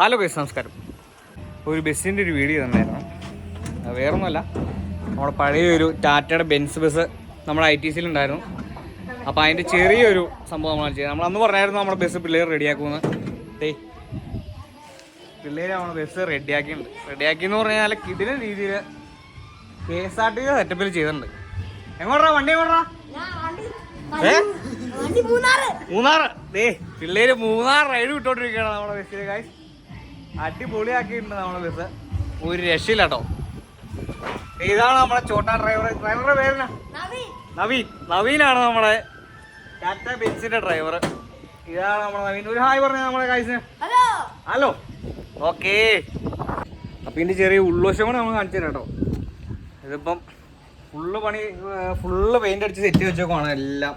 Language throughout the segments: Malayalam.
ഹലോ ഗൈസ് നമസ്കാരം. ഒരു ബസ്സിന്റെ ഒരു വീഡിയോ തന്നായിരുന്നു. വേറൊന്നുമല്ല. നമ്മുടെ പഴയൊരു ടാറ്റയുടെ ബെൻസ് ബസ് നമ്മുടെ ഐ ടി സിയിൽ ഉണ്ടായിരുന്നു. അപ്പോൾ അതിന്റെ ചെറിയൊരു സംഭവം നമ്മൾ ചെയ്തത്. നമ്മൾ അന്ന് പറഞ്ഞായിരുന്നു നമ്മുടെ ബസ് പിള്ളേർ റെഡിയാക്കുമെന്ന് ഡേ പിള്ളേർ നമ്മുടെ ബസ് റെഡിയാക്കിയിട്ടുണ്ട് റെഡിയാക്കി എന്ന് പറഞ്ഞാൽ കിടില രീതിയിൽ കെ എസ് ആർ ടി സെറ്റപ്പിൽ ചെയ്തിട്ടുണ്ട്. എങ്ങോട്ടാ വണ്ടി എങ്ങോട്ടാ? ഏ? മൂന്നാറ്. ദേ പിള്ളേര് മൂന്നാർ റൈഡ് വിട്ടോണ്ടിരിക്കുകയാണ് നമ്മുടെ ബസ്സിലെ കായ് അടിപൊളിയാക്കിയിട്ടുണ്ട് നമ്മുടെ ബസ്. ഒരു രക്ഷയില്ല കേട്ടോ ഇതാണ് നമ്മളെ ചോട്ടാ ഡ്രൈവർ ഡ്രൈവറുടെ പേരെന്നാ? നവീൻ. നവീനാണ് നമ്മുടെ ടാറ്റ ബെൻസിന്റെ ഡ്രൈവർ ഇതാണ് നമ്മളെ നവീൻ. ഒരു ഹായ് പറഞ്ഞ നമ്മളെ കാഴ്ച ഹലോ. ഹലോ. ഓക്കേ. അപ്പം ഇതിന്റെ ചെറിയ ഉള്ളോശം കൂടെ നമ്മൾ കാണിച്ചു തരാം കേട്ടോ ഇതിപ്പം ഫുള്ള് പണി ഫുള്ള് പെയിന്റ് അടിച്ച് സെറ്റ് വെച്ചേക്കുവാണ് എല്ലാം.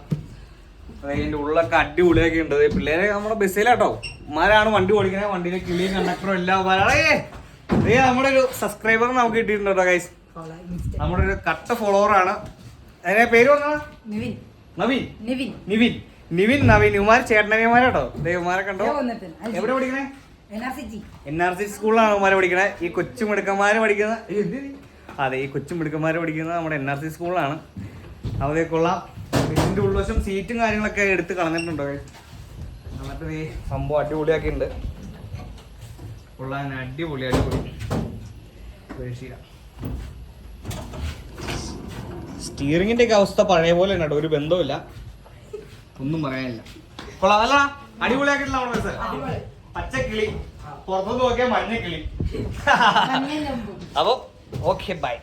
അതിന്റെ ഉള്ളൊക്കെ അടിപൊളിയൊക്കെ ഉണ്ട് പിള്ളേരെ നമ്മുടെ ബസ്സിലാട്ടോ ഉമ്മാരാണ് വണ്ടി ഓടിക്കുന്നത് വണ്ടിയിലെ കിളി കണ്ടക്ടറും എല്ലാം ഉമ്മാരാണേ ദേ നമ്മുടെ ഒരു സബ്സ്ക്രൈബർ നമുക്ക് കിട്ടിയിട്ടുണ്ട് കേട്ടോ ഗൈസ് നമ്മുടെ ഒരു കട്ട ഫോളോവർ ആണ്. അതിനെ പേര് നിവിൻ. നവീൻ. നിവിൻ. നിവിൻ. നിവിൻ ചേട്ടനനിയന്മാരാട്ടോ ദേ ഉമാരെ കണ്ടോ? എവിടെ പഠിക്കണേ? എൻ ആർ സി സ്കൂളിലാണ് ഉമാരെ പഠിക്കണത് ഈ കൊച്ചു മിടുക്കന്മാര് പഠിക്കുന്ന. അതെ ഈ കൊച്ചു മിടുക്കന്മാര് പഠിക്കുന്നത് നമ്മുടെ എൻ ആർ സി സ്കൂളിലാണ്. അവിടേക്കുള്ള കൊള്ളാം ഇതിന്റെ ഉൾവശം സീറ്റും കാര്യങ്ങളൊക്കെ എടുത്ത് കളഞ്ഞിട്ടുണ്ടോ guys? ഈ സംഭവം അടിപൊളിയാക്കിയിട്ടുണ്ട്. കൊള്ളാൻ അടിപൊളി അടിപൊളി. സ്റ്റിയറിംഗിന്റെ ഒക്കെ അവസ്ഥ പഴയ പോലെ തന്നെ ഒരു ബന്ധമില്ല ഒന്നും പറയാനില്ല. കൊള്ളാം അല്ല അടിപൊളിയാക്കിയിട്ടില്ല നമ്മുടെ ബസ് പച്ച കിളി പുറത്തുനിന്ന് നോക്കിയാൽ മഞ്ഞക്കിളി. കിളി അപ്പൊ ഓക്കെ ബൈ